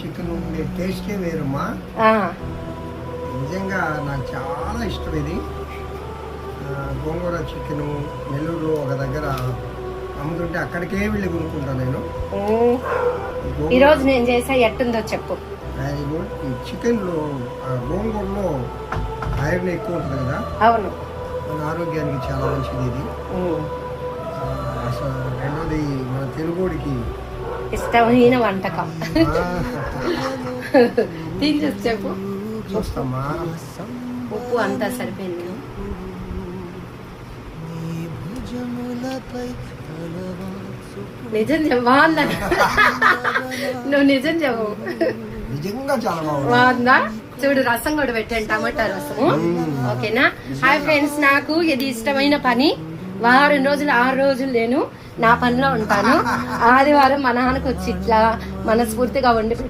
Chicken ఉండే టేస్టే వేరమ్మా. నిజంగా నాకు చాలా ఇష్టం ఇది. గోంగూర చికెన్ నెల్లూరులో ఒక దగ్గర అమ్ముతుంటే అక్కడికే వెళ్ళి కొనుక్కుంటాను నేను. ఈరోజు నేను చేసా ఎట్టుందో చెప్పు. వెరీ గుడ్ ఈ చికెన్లో గోంగూరలో ఐరన్ ఎక్కువ ఉంటుంది కదా? అవును. మన ఆరోగ్యానికి చాలా మంచిది ఇది. అసలు రెండోది మన తెలుగుడికి ఇష్టమైన వంటకం. ఆ, తిని చూసి చెప్పు చూస్తామా? ఉప్పు అంతా సరిపోయింది. నిజం చెప్పు బాగుందా? నువ్వు నిజం చెప్పు. నిజంగా చాలా బాగుంది. బాగుందా? చూడు రసం కూడా పెట్టాను టమాటా రసము ఓకేనా? హాయ్ ఫ్రెండ్స్ నాకు ఇది ఇష్టమైన పని వారం రోజులు ఆరు రోజులు నేను నా పనిలో ఉంటాను. ఆదివారం మా నాన్నకు వచ్చి ఇట్లా మనస్ఫూర్తిగా వండి